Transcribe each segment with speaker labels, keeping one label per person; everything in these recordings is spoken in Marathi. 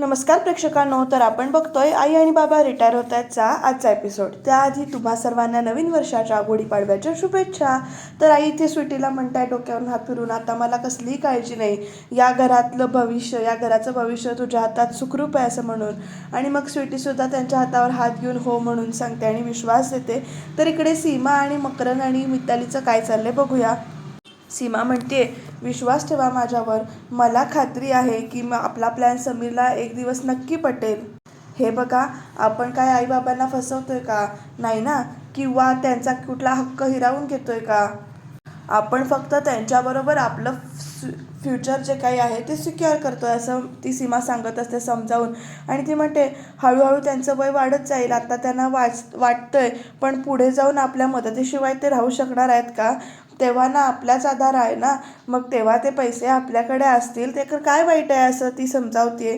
Speaker 1: नमस्कार प्रेक्षकांनो तर आपण बघतोय आई आणि बाबा रिटायर होत आहेतचा आजचा एपिसोड त्याआधी तुम्हा सर्वांना नवीन वर्षाच्या गुढीपाडव्याच्या शुभेच्छा. तर आई इथे स्वीटीला म्हणताय डोक्यावरून हात फिरून आता मला कसलीही काळजी नाही. या घरातलं भविष्य या घराचं भविष्य तुझ्या हातात सुखरूप आहे असं म्हणून. आणि मग स्वीटीसुद्धा त्यांच्या हातावर हात घेऊन हो म्हणून सांगते आणि विश्वास देते. तर इकडे सीमा आणि मकरन आणि मितालीचं काय चाललंय बघूया. सीमा म्हणते विश्वास ठेवा माझ्यावर. मला खात्री आहे की मग आपला प्लॅन समीरला एक दिवस नक्की पटेल. हे बघा आपण काय आईबाबांना फसवतोय का? नाही ना? किंवा त्यांचा कुठला हक्क हिरावून घेतोय का? आपण फक्त त्यांच्याबरोबर आपलं फ्युचर जे काही आहे ते सिक्युअर करतोय असं ती सीमा सांगत असते समजावून. आणि ती म्हणते हळूहळू त्यांचं वय वाढत जाईल. आता त्यांना वाच वाटतंय पण पुढे जाऊन आपल्या मदतीशिवाय ते राहू शकणार आहेत का? तेव्हा ना आपलाच आधार आहे ना. मग तेव्हा ते पैसे आपल्याकडे असतील ते तर काय वाईट आहे असं ती समजावते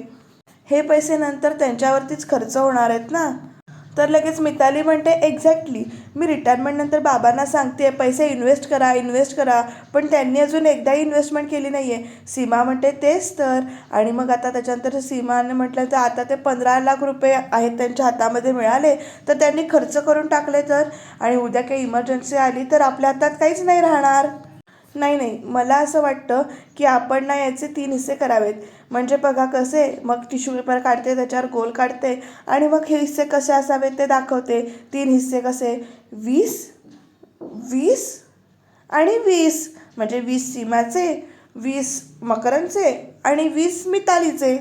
Speaker 1: हे पैसे नंतर त्यांच्यावरतीच खर्च होणार आहेत ना. तर लगेच मिताली म्हणते एक्झॅक्टली मी रिटायरमेंटनंतर बाबांना सांगते पैसे इन्व्हेस्ट करा इन्व्हेस्ट करा पण त्यांनी अजून एकदाही इन्व्हेस्टमेंट केली नाही आहे सीमा म्हणते तेच तर. आणि मग आता त्याच्यानंतर सीमाने म्हटलं तर आता ते पंधरा लाख रुपये आहेत त्यांच्या हातामध्ये मिळाले तर त्यांनी खर्च करून टाकले तर? आणि उद्या काही इमर्जन्सी आली तर आपल्या हातात काहीच नाही राहणार. नाही नाही. मला असं वाटतं की आपण ना याचे तीन हिस्से करावेत. म्हणजे बघा कसे मग टिश्यू पेपर काढते त्याच्यावर गोल काढते आणि मग हे हिस्से कसे असावेत ते दाखवते. तीन हिस्से कसे? वीस वीस आणि वीस. म्हणजे वीस सीमाचे वीस मकरांचे आणि वीस मितालीचे.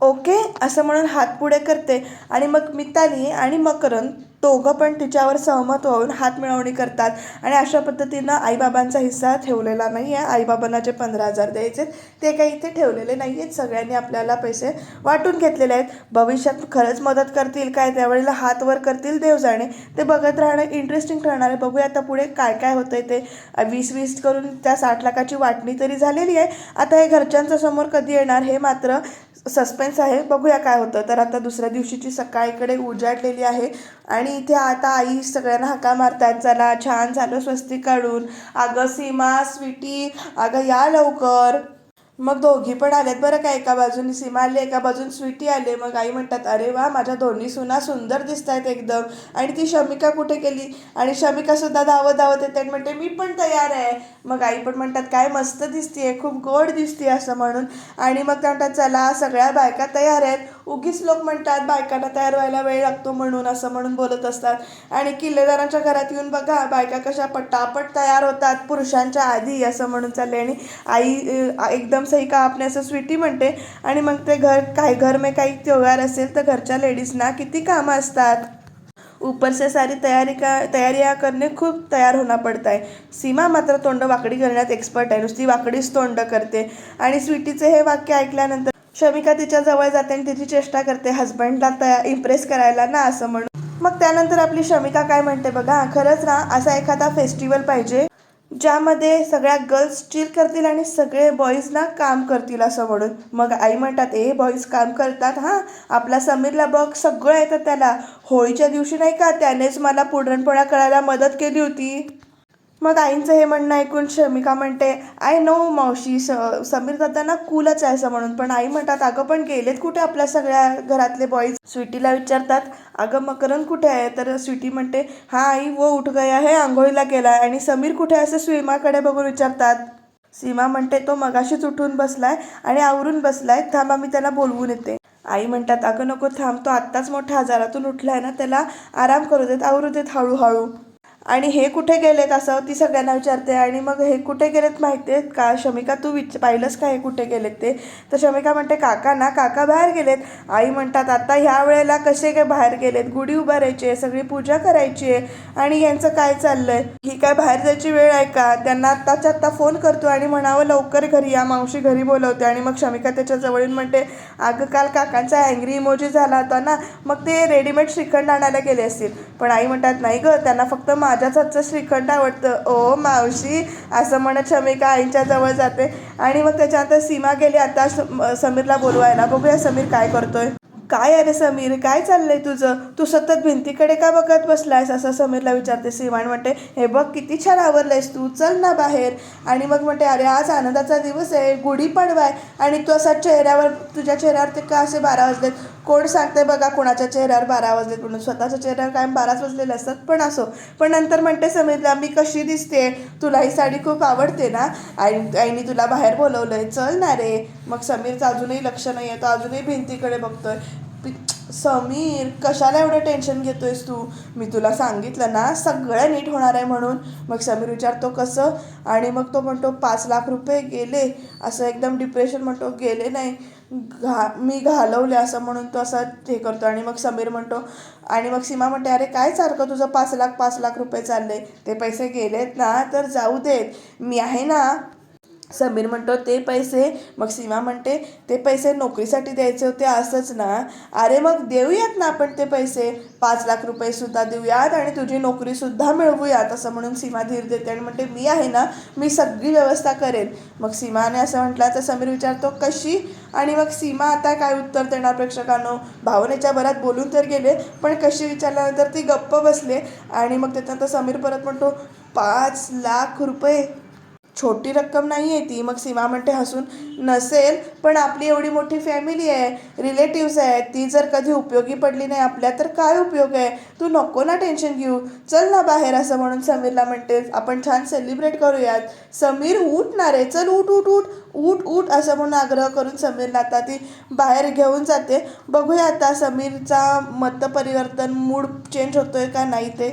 Speaker 1: ओके? असं म्हणून हात पुढे करते आणि मग मिताली आणि मकरन दोघं पण तिच्यावर सहमत होऊन हात मिळवणी करतात. आणि अशा पद्धतीनं आईबाबांचा हिस्सा ठेवलेला नाही आहे आईबाबांना जे पंधरा हजार द्यायचे ते काही इथे ठेवलेले नाही आहेत सगळ्यांनी आपल्याला पैसे वाटून घेतलेले आहेत. भविष्यात खरंच मदत करतील काय? त्यावेळेला हात वर करतील देव जाणे ते बघत राहणं इंटरेस्टिंग ठरणार आहे. बघूया आता पुढे काय काय होतं आहे ते. वीस वीस करून त्या साठ लाखाची वाटणी तरी झालेली आहे. आता हे घरच्यांच्या समोर कधी येणार हे मात्र सस्पेन्स आहे. बघूया काय होतं. तर आता दुसऱ्या दिवशीची सकाळीकडे उजाडलेली आहे. आणि इथे आता आई सगळ्यांना हाका मारतात. चला छान झालं स्वस्तिक काढून अगं सीमा स्वीटी अगं या लवकर. मग दोघी पण आल्यात बरं का एका बाजूने सीमा आली एका बाजून स्वीटी आले. मग आई म्हणतात अरे वा माझ्या दोन्ही सुना सुंदर दिसत आहेत एकदम. आणि ती शमिका कुठे गेली? आणि शमिका सुद्धा धावत धावत येते आणि म्हणते मी पण तयार आहे. मग आई पण म्हणतात काय मस्त दिसतीये खूप गोड दिसते असं म्हणून. आणि मग त्या म्हणतात चला सगळ्या बायका तयार आहेत. उगीच लोक म्हणतात बायकांना तयार व्हायला वेळ लागतो म्हणून असं म्हणून बोलत असतात. आणि किल्लेदारांच्या घरात येऊन बघा बायका कशा पटापट तयार होतात पुरुषांच्या आधी असं म्हणून चालले आणि आई एकदम सही का आपने असं स्वीटी म्हणते. आणि मग ते घर काही घर में काही त्योहार असेल तर घरच्या लेडीजना किती कामं असतात? ऊपर से सारी तयारी का तयारियां करणे खूप तयार होणं पडत आहे सीमा मात्र तोंड वाकडी करण्यात एक्सपर्ट आहे. नुसती वाकडीच तोंड करते. आणि स्वीटीचे हे वाक्य ऐकल्यानंतर शमिका तिच्या जवळ जाते आणि तिची चेष्टा करते हस्बंडला तया इम्प्रेस करायला ना असं म्हणून. मग त्यानंतर आपली शमिका काय म्हणते बघा खरंच ना असा एखादा फेस्टिवल पाहिजे ज्यामध्ये सगळ्या गर्ल्स चिल करतील आणि सगळे बॉईज ना काम करतील असं म्हणून. मग आई म्हणतात ए बॉईज काम करतात हां आपला समीरला बघ सगळं येतं त्याला. होळीच्या दिवशी नाही का त्यानेच मला पुरणपोळ्या करायला मदत केली होती. मग आईंचं हे म्हणणं ऐकून शमिका म्हणते आय नो मावशी स समीर दादांना कूलच आहे असं म्हणून. पण आई म्हणतात अगं पण गेलेत कुठे आपल्या सगळ्या घरातले बॉईज स्वीटीला विचारतात अगं मकरन कुठे आहे? तर स्वीटी म्हणते हा आई वो उठ गया आहे आंघोळीला गेला आणि समीर कुठे आहे असं स्विमाकडे बघून विचारतात. सीमा म्हणते तो मगाशीच उठून बसलाय आणि आवरून बसलाय. थांब आम्ही त्याला बोलवून येते. आई म्हणतात अगं नको थांब. तो आत्ताच मोठ्या आजारातून उठलाय ना त्याला आराम करू देत आवरू देत हळूहळू. आणि हे कुठे गेलेत असं ती सगळ्यांना विचारते. आणि मग हे कुठे गेलेत माहिती आहेत का? शमिका तू विच पाहिलंस का हे कुठे गेलेत ते? तर शमिका म्हणते काका ना काका बाहेर गेलेत. आई म्हणतात आता ह्या वेळेला कसे काय बाहेर गेलेत? गुढी उभारायची आहे सगळी पूजा करायची आहे आणि यांचं काय चाललंय? ही काय बाहेर जायची वेळ आहे का? त्यांना आत्ताच्या आत्ता फोन करतो आणि म्हणावं लवकर घरी या मावशी घरी बोलवते. आणि मग शमिका त्याच्या जवळून म्हणते अगं काल काकांचा अँग्री इमोजी झाला होता ना मग ते रेडीमेड श्रीखंड आणायला गेले असतील. पण आई म्हणतात नाही गं त्यांना फक्त मा माझ्याच हातचं श्रीखंड आवडतं. ओ मावशी असं म्हणत शमिका आईच्या जवळ जाते. आणि मग त्याच्यानंतर सीमा गेली. आता स- समीरला बोलवायला. बघूया समीर काय करतोय. काय अरे समीर काय चाललंय तुझं? तू सतत भिंतीकडे का बघत बसलायस? असं समीरला विचारते. सीमान म्हणते हे बघ किती छान आवरलंयस तू. चल ना बाहेर. आणि मग म्हणते अरे आज आनंदाचा दिवस आहे. गुढीपाडवा आहे आणि तू असा चेहऱ्यावर तुझ्या चेहऱ्यावर ते का असे बारा वाजलेत. कोण सांगते बघा कोणाच्या चेहऱ्यावर बारा वाजलेत म्हणून. स्वतःच्या चेहऱ्यावर कायम बाराच वाजलेले असतात पण असो. पण नंतर म्हणते समीरला मी कशी दिसते तुला ही साडी खूप आवडते ना? आई आईने तुला बाहेर बोलवलंय. चल ना रे. मग समीरचं अजूनही लक्ष नाही आहे तो अजूनही भिंतीकडे बघतोय. समीर कशाला एवढं टेन्शन घेतोयस तू? मी तुला सांगितलं ना सगळं नीट होणार आहे म्हणून. मग समीर विचारतो कसं? आणि मग तो म्हणतो पाच लाख रुपये गेले. असं एकदम डिप्रेशन म्हणतो गेले नाही. घा मी घालवले असं म्हणून तो असं हे करतो. आणि मग समीर म्हणतो आणि मग सीमा म्हणते अरे काय सारखं तुझं पाच लाख पाच लाख रुपये चालले ते पैसे गेलेत ना तर जाऊ देत. मी आहे ना समीर म्हणतो ते पैसे मग सीमा म्हणते ते पैसे नोकरीसाठी द्यायचे होते असंच ना? अरे मग देऊयात ना आपण ते पैसे? पाच लाख रुपये सुद्धा देऊयात आणि तुझी नोकरी सुद्धा मिळवूयात असं म्हणून सीमा धीर देते आणि म्हणते मी आहे ना मी सगळी व्यवस्था करेन. मग सीमाने असं म्हटलं तर समीर विचारतो कशी? आणि मग सीमा आता काय उत्तर देणार प्रेक्षकांनो? भावनेच्या भरात बोलून तर गेले पण कशी विचारल्यानंतर ती गप्प बसले आणि मग त्याच्यानंतर समीर परत म्हणतो पाच लाख रुपये छोटी रक्कम नाही आहे ती. मग सीमा म्हणते हसून नसेल पण आपली एवढी मोठी फॅमिली आहे रिलेटिव्स आहेत ती जर कधी उपयोगी पडली नाही आपल्या तर काय उपयोग आहे? तू नको ना टेन्शन घेऊ. चल ना बाहेर असं म्हणून समीरला म्हणते. आपण छान सेलिब्रेट करूयात. समीर उठणार आहे. चल उठ उठ उठ उठ उठ असं म्हणून आग्रह करून समीरला आता ती बाहेर घेऊन जाते. बघूया आता समीरचा मतपरिवर्तन मूड चेंज होतोय का नाही ते.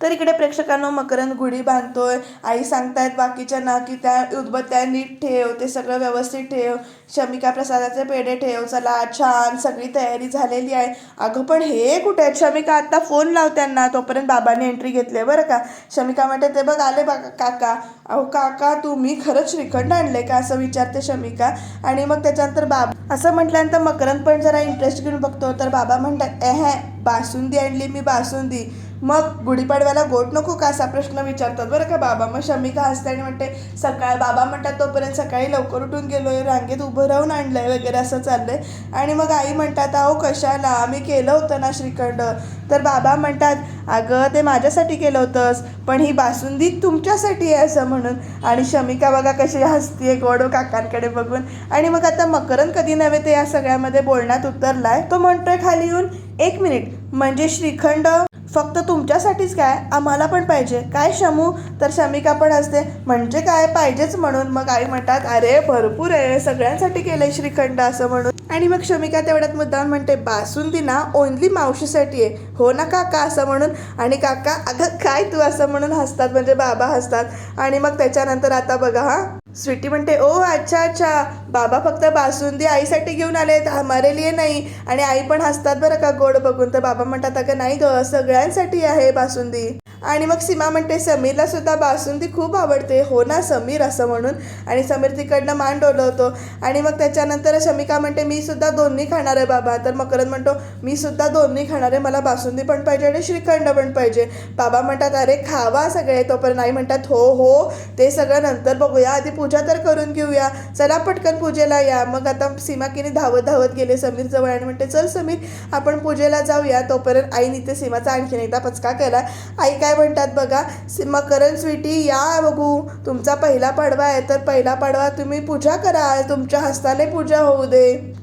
Speaker 1: तर इकडे प्रेक्षकांनो मकरंद गुढी बांधतोय. आई सांगतायत बाकीच्यांना की त्या उदबत्त्या नीट ठेव ते सगळं व्यवस्थित ठेव. शमिका प्रसादाचे पेढे ठेव. चला छान सगळी तयारी झालेली आहे. अगं पण हे कुठे आहेत? शमिका आत्ता फोन लाव त्यांना तोपर्यंत बाबाने एंट्री घेतली बरं का? शमिका म्हणते ते बघ आले बघा काका. अहो काका तुम्ही खरंच श्रीखंड आणले का? असं विचारते शमिका. आणि मग त्याच्यानंतर बाबा असं म्हटल्यानंतर मकरंद पण जरा इंटरेस्ट घेऊन बघतो. तर बाबा म्हणतात ए बासुंदी आणली मी बासुंदी. मग गुढीपाडव्याला गोट नको का असा प्रश्न विचारतात बरं का बाबा. मग शमिका हसते आणि म्हणते सकाळ बाबा म्हणतात तोपर्यंत सकाळी लवकर उठून गेलो आहे रांगेत उभं राहून आणलं आहे वगैरे असं चाललं आहे आणि मग आई म्हणतात अहो कशाला? आम्ही केलं होतं ना श्रीखंड. तर बाबा म्हणतात अगं ते माझ्यासाठी केलं होतंस पण ही बासुंदी तुमच्यासाठी आहे असं म्हणून. आणि शमिका बघा कशी हसतीये गोड काकांकडे बघून. आणि मग आता मकरंद कधी नव्हे ते या सगळ्यामध्ये बोलण्यात उतरला आहे तो म्हणतोय खाली येऊन एक मिनिट म्हणजे श्रीखंड फक्त तुमच्यासाठीच काय? आम्हाला पण पाहिजे. काय शमू? तर शमिका पण असते. म्हणजे काय? पाहिजेच म्हणून. मग आई म्हणतात अरे भरपूर आहे. सगळ्यांसाठी केलंय श्रीखंड असं म्हणून. आणि मग शमिका तेवढ्यात मुद्दाम म्हणते बासुंदी ना ओनली मावशीसाठी आहे. हो ना काका असं म्हणून. आणि काका अगं काय तू असं म्हणून हसतात? म्हणजे बाबा हसतात. आणि मग त्याच्यानंतर आता बघा हां. स्वीटी म्हणते ओ अच्छा अच्छा. बाबा फक्त बासुंदी आईसाठी घेऊन आलेत. हमारे लिए नाही. आणि आई पण हसतात बरं का गोड बघून. तर बाबा म्हणतात अगं नाही ग सगळ्यांसाठी आहे बासुंदी. आणि मग सीमा म्हणते समीरला सुद्धा बासुंदी खूप आवडते. हो ना समीर असं म्हणून. आणि समीर तिकडनं मान डोलवतो. आणि मग त्याच्यानंतर शमिका म्हणते मी सुद्धा दोन्ही खाणार आहे बाबा. तर मकरंद म्हणतो मी सुद्धा दोन्ही खाणार आहे. मला बासुंदी पण पाहिजे आणि श्रीखंड पण पाहिजे. बाबा म्हणतात अरे खावा सगळे. तोपर्यंत नाही म्हणतात हो हो ते सगळं नंतर बघूया. आधी पूजा तर करून घेऊया. चला पटकन पूजेला या. मग आता सीमाकीने धावत धावत गेले समीर जवळ आणि म्हणते चल समीर आपण पूजेला जाऊया. तोपर्यंत आईने ते सीमाचा आणखीन एकदा पचका केला. आई काय म्हणतात बघा? सीमा स्वीटी या बघू. तुमचा पहिला पाडवा आहे तर पहिला पाडवा तुम्ही पूजा करा. तुमच्या हस्ताने पूजा होऊ दे.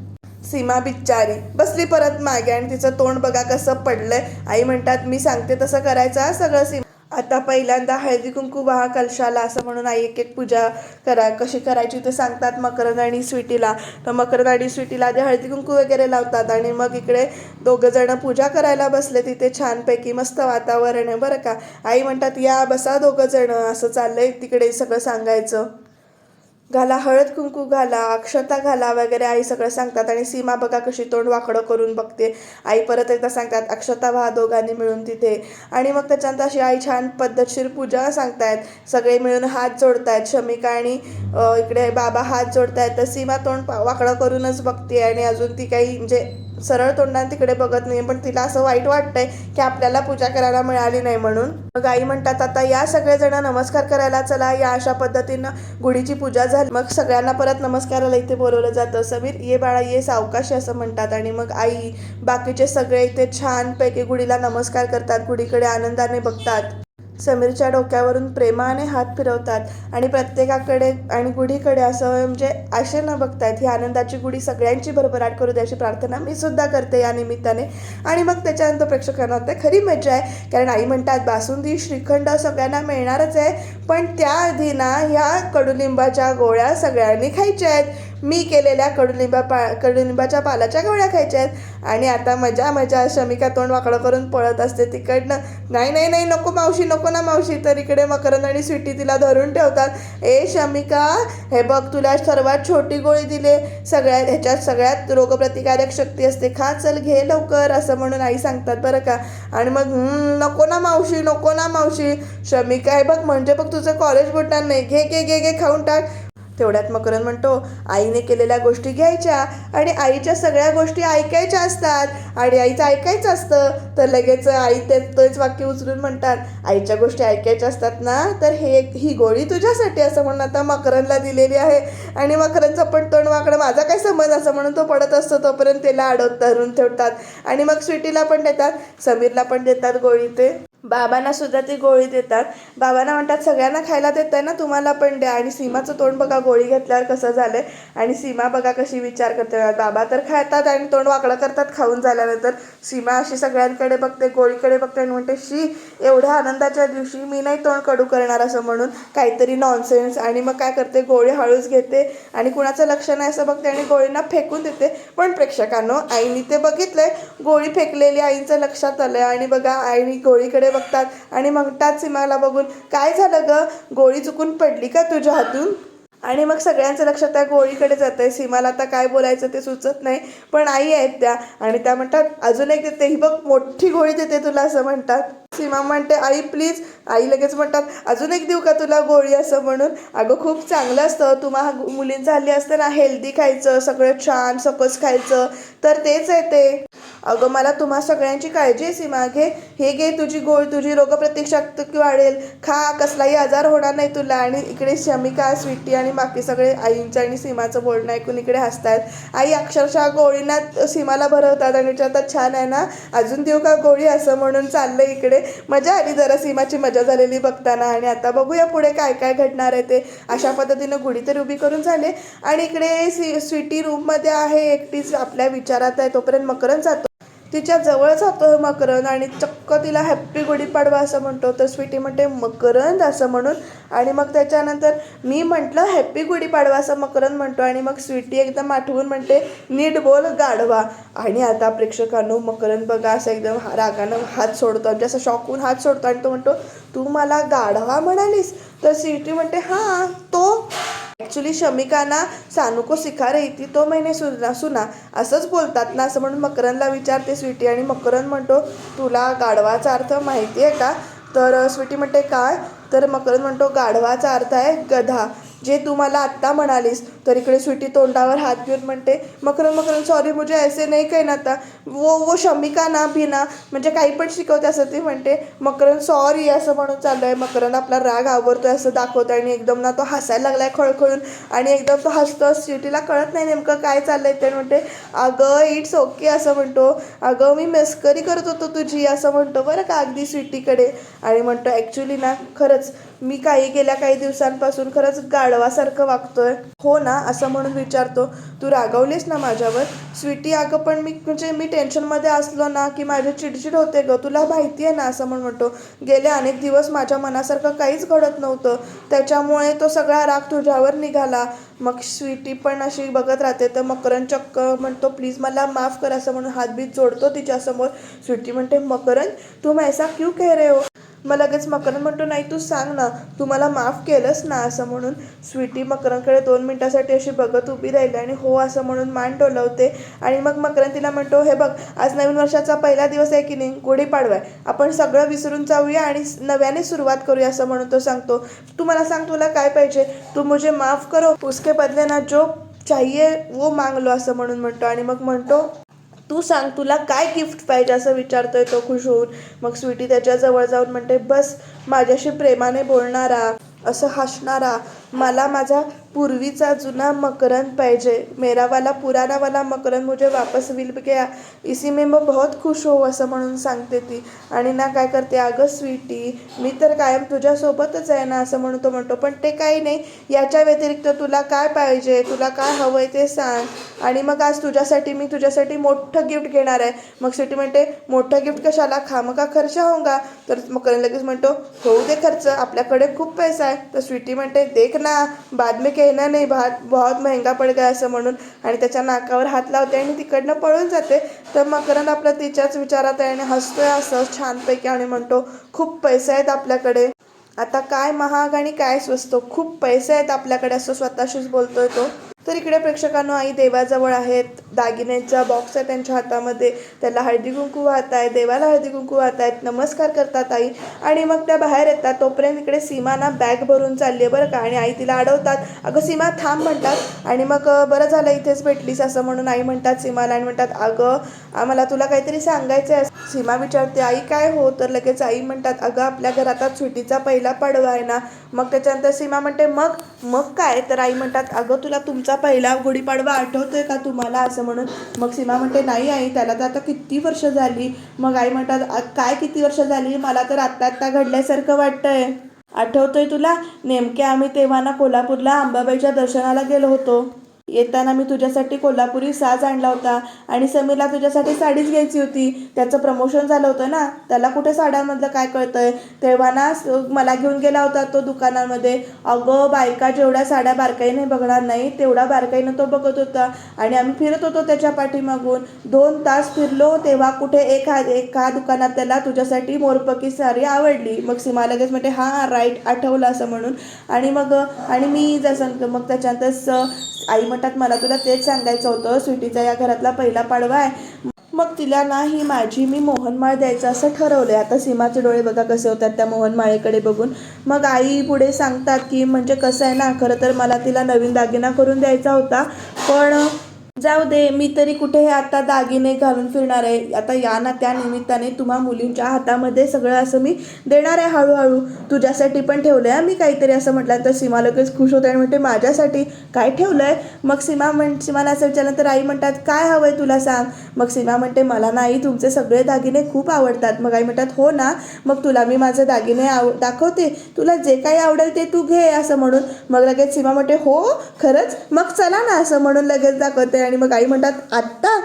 Speaker 1: सीमा बिच्चारी. बसली परत मागे आणि तिचं तोंड बघा कसं पडलंय. आई म्हणतात मी सांगते तसं करायचं सगळं सीमा आता पहिल्यांदा हळदी कुंकू वाहा कलशाला असं म्हणून आई एक एक पूजा करा कशी करायची ते सांगतात मकरंद आणि स्वीटीला. तर मकरंद आणि स्वीटीला आधी हळदी कुंकू वगैरे लावतात आणि मग इकडे दोघं जण पूजा करायला बसले. तिथे छानपैकी मस्त वातावरण आहे बरं का. आई म्हणतात या बसा दोघं जण. असं चाललंय तिकडे सगळं सांगायचं. घाला हळद कुंकू घाला अक्षता घाला वगैरे आई सगळं सांगतात आणि सीमा बघा कशी तोंड वाकडं करून बघते. आई परत एकदा सांगतात अक्षता व्हा दोघांनी मिळून तिथे. आणि मग त्याच्यानंतर अशी आई छान पद्धतशीर पूजा सांगतायत. सगळे मिळून हात जोडतायत शमिका आणि इकडे बाबा हात जोडतायत. तर सीमा तोंड पा- वाकडं करूनच बघते आणि अजून ती काही म्हणजे सरळ तोंडाने तिकडे बघत नाही पण तिला असं वाईट वाटतंय की आपल्याला पूजा करायला मिळाली नाही म्हणून. मग आई म्हणतात आता या सगळेजण नमस्कार करायला चला या अशा पद्धतीनं गुढीची पूजा झाली. मग सगळ्यांना परत नमस्काराला इथे बोलवलं जातं समीर ये बाळा ये सावकाशी असं म्हणतात. आणि मग आई बाकीचे सगळे इथे छानपैकी गुढीला नमस्कार करतात गुढीकडे आनंदाने बघतात. समीरच्या डोक्यावरून प्रेमाने हात फिरवतात आणि प्रत्येकाकडे आणि गुढीकडे असं म्हणजे आशे न बघतायत ही आनंदाची गुढी सगळ्यांची भरभराट करू द्याची प्रार्थना मी सुद्धा करते या निमित्ताने. आणि मग त्याच्यानंतर प्रेक्षकांना वाटतं खरी मजा आहे कारण आई म्हणतात बासुंदी श्रीखंड सगळ्यांना मिळणारच आहे पण त्याआधी ना ह्या कडुलिंबाच्या गोळ्या सगळ्यांनी खायच्या आहेत. मी केलेल्या कडुलिंबा पा कडुलिंबाच्या पालाच्या गोळ्या खायच्या आहेत. आणि आता मजा मजा. शमिका तोंड वाकडं करून पळत असते तिकडनं. नाही नाही नाही नको मावशी नको ना मावशी. तर इकडे मकरंद आणि स्वीटी तिला धरून ठेवतात. ए शमिका हे बघ तुला सर्वात छोटी गोळी दिले. सगळ्यात ह्याच्यात सगळ्यात रोगप्रतिकारक शक्ती असते. खा चल घे लवकर असं म्हणून आई सांगतात बरं का. आणि मग नको ना मावशी नको ना मावशी. शमिका हे बघ म्हणजे बघ तुझं कॉलेज बुटणार नाही. घे घे घे घे खाऊन टाक. तेवढ्यात मकरंद म्हणतो आईने केलेल्या गोष्टी घ्यायच्या आणि आईच्या सगळ्या गोष्टी ऐकायच्या असतात आणि आईचं ऐकायचं असतं तर लगेच आई ते तेच वाक्य उचलून म्हणतात आईच्या गोष्टी ऐकायच्या असतात ना तर हे ही गोळी तुझ्यासाठी असं म्हणून आता मकरंदला दिलेली आहे. आणि मकरंदचं पण तोंड वाकडं माझा काय समज असं म्हणून तो पडत असतो तोपर्यंत त्याला अडवत धरून ठेवतात. आणि मग स्वीटीला पण देतात समीरला पण देतात गोळी ते. बाबांना सुद्धा ती गोळी देतात. बाबांना म्हणतात सगळ्यांना खायला देत आहे ना तुम्हाला पण द्या. आणि सीमाचं तोंड बघा गोळी घेतल्यावर कसं झालंय. आणि सीमा बघा कशी विचार करते. बाबा तर खातात आणि तोंड वाकडं करतात खाऊन झाल्यानंतर. सीमा अशी सगळ्यांकडे बघते गोळीकडे बघते आणि म्हणते शी एवढ्या आनंदाच्या दिवशी मी नाही तोंड कडू करणार असं म्हणून काहीतरी नॉनसेन्स आणि मग काय करते गोळी हळूच घेते आणि कुणाचं लक्ष नाही असं बघते आणि गोळींना फेकून देते. पण प्रेक्षकांनो आईनी ते बघितलंय. गोळी फेकलेली आईंचं लक्षात आलंय. आणि बघा आईनी गोळीकडे बघतात. आणि म्हणतात सीमाला बघून काय झालं ग? गोळी चुकून पडली का तुझ्या हातून? आणि मग सगळ्यांचं लक्ष त्या गोळीकडे जात आहे सीमाला आता काय बोलायचं ते सुचत नाही पण आई आहेत त्या. आणि त्या म्हणतात अजून एक देते. ही बघ मोठी गोळी देते तुला असं म्हणतात. सीमा म्हणते आई प्लीज. आई लगेच म्हणतात अजून एक देऊ का तुला गोळी? असं म्हणून. अगं खूप चांगलं असतं. तुम्हा मुलींचं हल्ली असतं ना हेल्दी खायचं सगळं छान सकस खायचं. तर तेच आहे ते. अगं मला तुम्हा सगळ्यांची काळजी आहे सीमा. घे हे घे तुझी गोळ तुझी रोगप्रतिशक्ती वाढेल. खा कसलाही आजार होणार नाही तुला. आणि इकडे शमिका स्वीटी आणि बाकी सगळे आईंचं आणि सीमाचं बोलणं ऐकून इकडे हसतात आई अक्षरशः गोळीना सीमाला भरवतात आणि विचारतात छान आहे ना? अजून देऊ का गोळी? असं म्हणून चाललं इकडे. मजा आली जरा सीमाची मजा झालेली बघताना. आणि आता बघूया पुढे काय काय घडणार आहे ते. अशा पद्धतीनं गुढी तर उभी करून झाले. आणि इकडे सी स्वीटी रूममध्ये आहे एकटीच आपल्या विचारात आहे. तोपर्यंत मकरण जातो. तिच्या जवळ जातो मकरंद आणि चक्क तिला हॅप्पी गुढीपाडवा असं म्हणतो. तर स्वीटी म्हणते मकरंद असं म्हणून आणि मग त्याच्यानंतर मी म्हटलं हॅप्पी गुढीपाडवा असं मकरंद म्हणतो. आणि मग स्वीटी एकदम आठवून म्हणते नीट बोल गाढवा. आणि आता प्रेक्षकांनो मकरंद बघा असं एकदम हा- रागानं हात सोडतो म्हणजे असं शॉकून हात सोडतो. आणि तो म्हणतो तू मला गाढवा म्हणालीस? तर स्वीटी म्हणते हां तो. ॲक्च्युली शमिकाना सानू को सिखा रही ती तो महिने सुना सुना. असंच बोलतात ना असं म्हणून मकरंदला विचारते स्वीटी. आणि मकरंद म्हणतो तुला गाढवाचा अर्थ माहिती आहे का? तर स्वीटी म्हणते काय? तर मकरंद म्हणतो गाढवाचा अर्थ आहे गधा जे तू मला आत्ता म्हणालीस. तर इकडे स्वीटी तोंडावर हात घेऊन म्हणते मकरंद मकरंद सॉरी मुझे ऐसे नाही काही ना आता वो वो शमिका ना भी ना म्हणजे काही पण शिकवते असं ती म्हणते मकरंद सॉरी असं म्हणून चाललं आहे मकरंद आपला राग आवरतोय असं दाखवतो आणि एकदम ना तो हसायला लागलाय खळखळून आणि एकदम तो हसतो. स्वीटीला कळत नाही नेमकं काय चाललं आहे ते. म्हणते अगं इट्स ओके असं म्हणतो. अगं मी मस्करी करत होतो तुझी असं म्हणतो बरं का अगदी स्वीटीकडे. आणि म्हणतो ॲक्च्युली ना खरंच मी काही गेल्या काही दिवसांपासून खरंच गाढवासारखं वागतोय. हो ना असं म्हणून विचारतो तू रागवलीस ना माझ्यावर? स्वीटी अगं पण मी म्हणजे मी टेन्शनमध्ये असलो ना की माझी चिडचिड होते ग तुला माहिती आहे ना? असं म्हणून म्हणतो. गेले अनेक दिवस माझ्या मनासारखं काहीच घडत नव्हतं. त्याच्यामुळे तो सगळा राग तुझ्यावर निघाला. मग स्वीटी पण अशी बघत राहते तर मकरण चक्क म्हणतो प्लीज मला माफ कर असं म्हणून हातबीत जोडतो तिच्यासमोर. स्वीटी म्हणते मकरण तुम ऐसा क्यू कह रहे हो? मग लगेच मकरंद म्हणतो नाही तू सांग ना तू मला माफ केलंस ना असं म्हणून? स्वीटी मकरनकडे दोन मिनिटासाठी अशी बघत उभी राहिली आणि हो असं म्हणून मान डोलवते आणि मग मकरन तिला म्हणतो हे बघ आज नवीन वर्षाचा पहिला दिवस आहे की नाही? गुढीपाडवा आहे आपण सगळं विसरून जाऊया आणि नव्याने सुरुवात करूया असं म्हणून तो सांगतो. तू मला सांग तुला काय पाहिजे? तू मुझे माफ करो. उसके बदले ना जो चाहिए वो मांग लो असं म्हणून म्हणतो. आणि मग म्हणतो तू सांग तुला काय गिफ्ट पाहिजे असं विचारतोय तो खुश होऊन? मग स्वीटी त्याच्याजवळ जाऊन म्हणते बस माझ्याशी प्रेमाने बोलणारा असं हसणारा मला माझा पूर्वीचा जुना मकरंद पाहिजे. मेरा वाला पुराना वाला मकरंद मुझे वापस मिल गया. इसी में मग बहुत खुश हो असं म्हणून सांगते ती. आणि ना काय करते? अगं स्वीटी मी तर कायम तुझ्यासोबतच आहे ना असं म्हणून तो म्हणतो. पण ते काही नाही. याच्या व्यतिरिक्त तुला काय पाहिजे? तुला काय हवं आहे ते सांग. आणि मग आज तुझ्यासाठी मी तुझ्यासाठी मोठं गिफ्ट घेणार आहे. मग स्वीटी म्हणते मोठं गिफ्ट कशाला? खामका खर्च होऊंगा तर मकरंद लगेच म्हणतो होऊ दे खर्च. आपल्याकडे खूप पैसा आहे. तर स्वीटी म्हणते देख ना बाद में घेणार नाही. भात बहुत महंगा पड गया असं म्हणून. आणि त्याच्या नाकावर हात लावते आणि तिकडनं पळून जाते. तर मकरंद आपला तिच्याच विचारात आहे आणि हसतोय असं छानपैकी आणि म्हणतो खूप पैसे आहेत आपल्याकडे. आता काय महाग आणि काय स्वस्त. खूप पैसे आहेत आपल्याकडे असं स्वतःशीच बोलतोय तो. तर इकडे प्रेक्षकांनो आई देवाजवळ आहेत. दागिन्यांचा बॉक्स आहे त्यांच्या हातामध्ये. त्याला हळदी कुंकू वाहत आहे. देवाला हळदी कुंकू वाहत आहेत. नमस्कार करतात आई. आणि मग त्या बाहेर येतात. तोपर्यंत इकडे सीमा ना बॅग भरून चालली आहे बरं का? आणि आई तिला अडवतात. अगं सीमा थांब म्हणतात. आणि मग बरं झालं इथेच भेटलीस असं म्हणून आई म्हणतात. सीमाला आणि म्हणतात अगं आम्हाला तुला काहीतरी सांगायचं आहे सीमा विचारते आई काय हो? तर लगेच आई म्हणतात अगं आपल्या घरात आज सुट्टीचा पहिला पाडवा आहे ना. मग त्याच्यानंतर सीमा म्हणते मग? मग काय? तर आई म्हणतात अगं तुला तुमचा पहिला गुढीपाडवा आठवतोय का तुम्हाला? असं म्हणून मग सीमा म्हणते नाही आई त्याला तर आता किती वर्ष झाली. मग आई म्हणतात काय किती वर्ष झाली? मला तर आत्ता आत्ता घडल्यासारखं वाटतंय. आठवतोय तुला? नेमके आम्ही तेव्हा ना कोल्हापूरला अंबाबाईच्या दर्शनाला गेलो होतो. येताना मी तुझ्यासाठी कोल्हापुरी साज आणला होता आणि समीरला तुझ्यासाठी साडीच घ्यायची होती. त्याचं प्रमोशन झालं होतं ना? त्याला कुठे साड्यांमधलं काय कळतंय? तेव्हा ना मला घेऊन गेला होता तो दुकानामध्ये. अगं बायका जेवढ्या साड्या बारकाईने बघणार नाही तेवढा बारकाईनं तो बघत होता. आणि आम्ही फिरत होतो त्याच्या पाठीमागून. दोन तास फिरलो तेव्हा कुठे एका एका दुकानात त्याला तुझ्यासाठी मोरपकी साडी आवडली. मग सीमा लगेच म्हणते हां राईट आठवलं असं म्हणून. आणि मग आणि मी जसं मग त्याच्यानंतर स- आई म्हणतात मला तुला तेच सांगायचं होतं स्वीटीचा या घरातला पहिला पाडवा आहे. मग तिला ना ही माझी मी मोहनमाळ द्यायचं असं ठरवलंय. आता सीमाचे डोळे बघा कसे होतात त्या मोहनमाळेकडे बघून. मग आई पुढे सांगतात की म्हणजे कसं आहे ना खरं तर मला तिला नवीन दागिना करून द्यायचा होता. पण जाऊ दे मी तरी कुठे हे आता दागिने घालून फिरणार आहे? आता या ना त्या निमित्ताने तुम्हा मुलींच्या हातामध्ये सगळं असं मी देणार आहे हळूहळू. तुझ्यासाठी पण ठेवलं आहे मी काहीतरी असं म्हटलं तर सीमा लगेच खुश होते आणि म्हणते माझ्यासाठी काय ठेवलं आहे मग सीमा म्हण सीमाला असं विचारलं तर आई म्हणतात काय हवं आहे तुला सांग? मग सीमा म्हणते मला नाही तुमचे सगळे दागिने खूप आवडतात. मग आई म्हणतात हो ना मग तुला मी माझे दागिने आव दाखवते. तुला जे काही आवडेल ते तू घे असं म्हणून मग लगेच सीमा म्हणते हो खरंच? मग चला ना असं म्हणून लगेच दाखवते. आणि मग आई म्हणतात आत्ता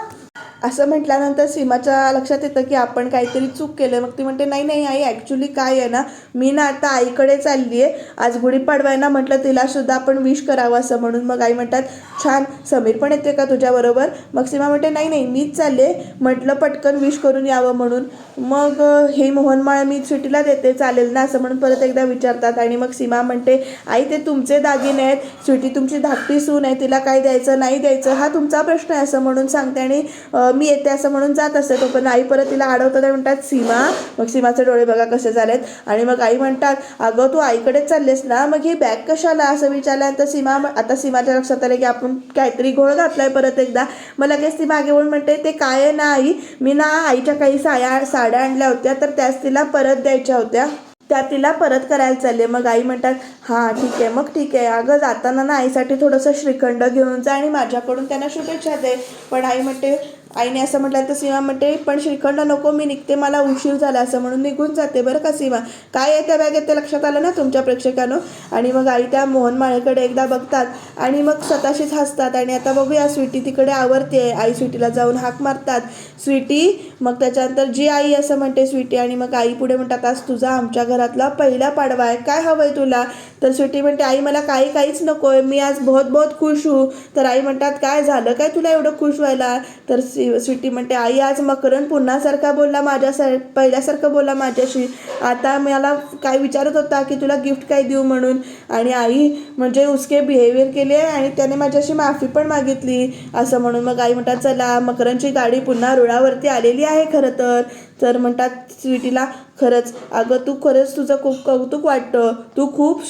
Speaker 1: असं म्हटल्यानंतर सीमाच्या लक्षात येतं की आपण काहीतरी चूक केलं. मग ती म्हणते नाही नाही आई ॲक्च्युली काय आहे ना मी ना आता आईकडे चालली आहे. आज गुढीपाडवा आहे ना म्हटलं तिला सुद्धा आपण विश करावं असं म्हणून. मग आई म्हणतात छान समीर पण येते का तुझ्याबरोबर मग सीमा म्हणते नाही नाही मीच चालले म्हटलं पटकन विश करून यावं म्हणून. मग हे मोहनमाळ मी सुटीला देते चालेल ना? असं म्हणून परत एकदा विचारतात. आणि मग सीमा म्हणते आई ते तुमचे दागिने आहेत. सुटी तुमची धाकटी सून आहे. तिला काय द्यायचं नाही द्यायचं हा तुमचा प्रश्न आहे असं म्हणून सांगते. आणि मी येते असं म्हणून जात असते. तो पण आई परत तिला अडवतात आणि म्हणतात सीमा मग सीमाचे डोळे बघा कसे झालेत. आणि मग आई म्हणतात अगं तू आईकडेच चाललेस ना? मग ही बॅग कशाला? असं विचारल्यानंतर सीमा आता सीमाच्या लक्षात आलं की आपण काहीतरी घोळ घातलाय परत एकदा. मग लगेच ती मागे वळून म्हणते ते काय आहे ना आई? मी ना आईच्या काही साया साड्या आणल्या होत्या तर त्याच तिला परत द्यायच्या होत्या. त्या तिला परत करायला चालले. मग आई म्हणतात हां ठीक आहे मग ठीक आहे. अगं जाताना ना आईसाठी थोडंसं श्रीखंड घेऊन जा आणि माझ्याकडून त्यांना शुभेच्छा दे. पण आई म्हणते आईने असं म्हटलं तर सीमा म्हणते पण श्रीखंड नको मी निघते मला उशीर झाला असं म्हणून निघून जाते बरं का सीमा. काय आहे त्या बॅगेत? ते लक्षात आलं ना तुमच्या प्रेक्षकांनो? आणि मग आई त्या मोहन माळेकडे एकदा बघतात आणि मग स्वतःशीच हसतात. आणि आता बघूया स्वीटी तिकडे आवरते. आई स्वीटीला जाऊन हाक मारतात. स्वीटी मग त्याच्यानंतर जी आई असं म्हणते स्वीटी. आणि मग आई पुढे म्हणतात आज तुझा आमच्या घरातला पहिला पाडवा आहे. काय हवंय तुला? तर स्वीटी म्हणते आई मला काही काहीच नको आहे मी आज बहुत बहुत खुश हू. तर आई म्हणतात काय झालं? काय तुला एवढं खुश व्हायला? तर स्वीटी म्हणते आई आज मकरन पुन्हासारखा बोलला माझ्या पहिल्यासारखं बोलला माझ्याशी. आता मला काय विचारत होता की तुला गिफ्ट काय देऊ म्हणून? आणि आई म्हणजे उसके बिहेवियर केले आणि त्याने माझ्याशी माफी पण मागितली. असं म्हणून मग आई म्हणतात चला मकरनची गाडी पुन्हा रुळावरती आलेली आहे खरं तर. तर म्हणतात स्वीटीला खरंच अगं तू खरंच तुझं खूप कौतुक वाटतं. तू खूप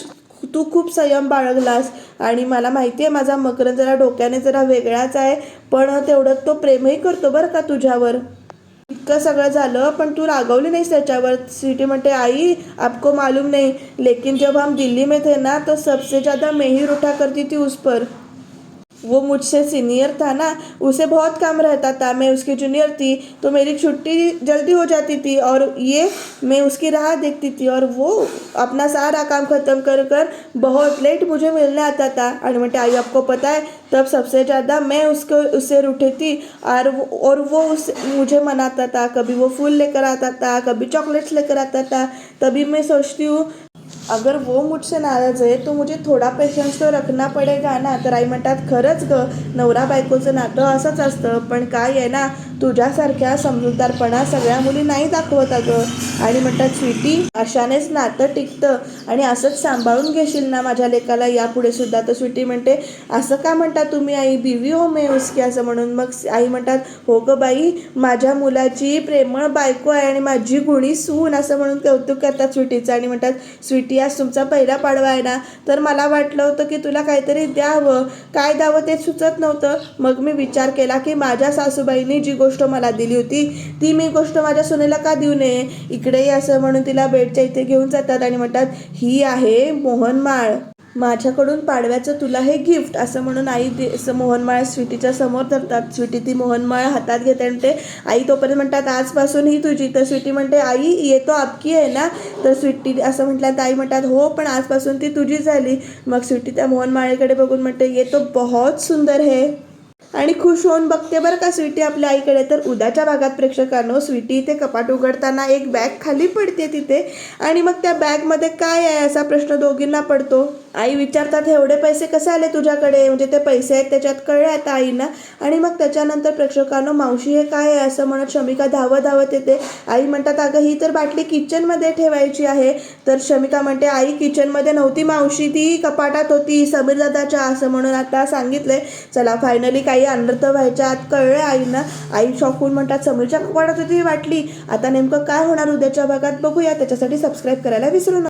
Speaker 1: तू खूप संयम बाळगलास आणि मला माहिती आहे माझा मकरन जरा डोक्याने जरा वेगळाच आहे पण तेवढं तो प्रेमही करतो बरं का तुझ्यावर. इतकं सगळं झालं पण तू रागवली नाहीस त्याच्यावर. सिटी म्हणते आई आपको मालूम नाही. लेकिन जब हम दिल्ली में थे ना तो सबसे ज़्यादा मैं ही रूठा करती थी उस पर. वो मुझसे सीनियर था ना, उसे बहुत काम रहता था। मैं उसकी जूनियर थी तो मेरी छुट्टी जल्दी हो जाती थी और ये मैं उसकी राह देखती थी और वो अपना सारा काम ख़त्म कर कर बहुत लेट मुझे मिलने आता था। और आई, आपको पता है, तब सबसे ज़्यादा मैं उसको, उससे रूठी थी और वो और वो उस, मुझे मनाता था। कभी वो फूल लेकर आता था, कभी चॉकलेट्स लेकर आता था। तभी मैं सोचती हूँ अगर वो मुझसे नाराज आहे तो मुझे थोडा पेशन्स तो रखना पडेगा ना? तर आई म्हणतात खरंच ग नवरा बायकोचं नातं असंच असतं. पण काय आहे ना तुझ्यासारख्या समजूतदारपणा सगळ्या मुली नाही दाखवत अगं. आणि म्हणतात स्वीटी अशानेच नातं टिकतं. आणि असंच सांभाळून घेशील ना माझ्या लेकाला? यापुढे सुद्धा तर स्वीटी म्हणते असं का म्हणता तुम्ही आई? बीवी हो मे उसकी असं म्हणून मग आई म्हणतात हो ग बाई माझ्या मुलाची प्रेमळ बायको आहे आणि माझी गुणी सून असं म्हणून कौतुक करतात स्वीटीचं. आणि म्हणतात स्वीटी आज तुमचा पहिला पाडवा आहे ना तर मला वाटलं होतं की तुला काहीतरी द्यावं. काय द्यावं ते सुचत नव्हतं. मग मी विचार केला की माझ्या सासूबाईंनी जी गोष्ट मला दिली होती ती मी गोष्ट माझ्या सुनेला का देऊ नये? इकडेही असं म्हणून तिला बेडच्या इथे घेऊन जातात आणि म्हणतात ही आहे मोहनमाळ माझ्याकडून पाडव्याचं तुला हे गिफ्ट असं म्हणून आई दे असं मोहनमाळ स्वीटीच्या समोर धरतात. स्वीटी ती मोहनमाळ हातात घेते आणि ते आई तोपर्यंत म्हणतात आजपासून ही तुझी. तर स्वीटी म्हणते आई येतो आपकी आहे ना? तर स्वीटी असं म्हटलं तर आई म्हणतात हो पण आजपासून ती तुझी झाली. मग स्वीटी त्या मोहनमाळेकडे बघून म्हणते ये तो बहुत सुंदर है. आणि खुश होऊन बघते बरं का स्वीटी आपल्या आईकडे. तर उद्याच्या भागात प्रेक्षकांनो स्वीटी इथे कपाट उघडताना एक बॅग खाली पडते तिथे. आणि मग त्या बॅगमध्ये काय आहे असा प्रश्न दोघींना पडतो. आई विचारतात एवढे पैसे कसे आले तुझ्याकडे? म्हणजे ते पैसे आहेत त्याच्यात कळले आता आईना. आणि मग त्याच्यानंतर प्रेक्षकांनो मावशी हे काय आहे? असं म्हणत शमिका धावत धावत येते. आई म्हणतात अगं ही तर बाटली किचनमध्ये ठेवायची आहे. तर शमिका म्हणते आई किचनमध्ये नव्हती मावशी ती कपाटात होती समीरदादाच्या असं म्हणून आता सांगितलंय. चला फायनली काही अनर्थ व्हायच्या आत कळलं आईना. आई शॉकून म्हणतात समीरच्या कपाटात होती ही बाटली. आता नेमकं काय होणार उद्याच्या भागात? बघूया. त्याच्यासाठी सबस्क्राईब करायला विसरू नका.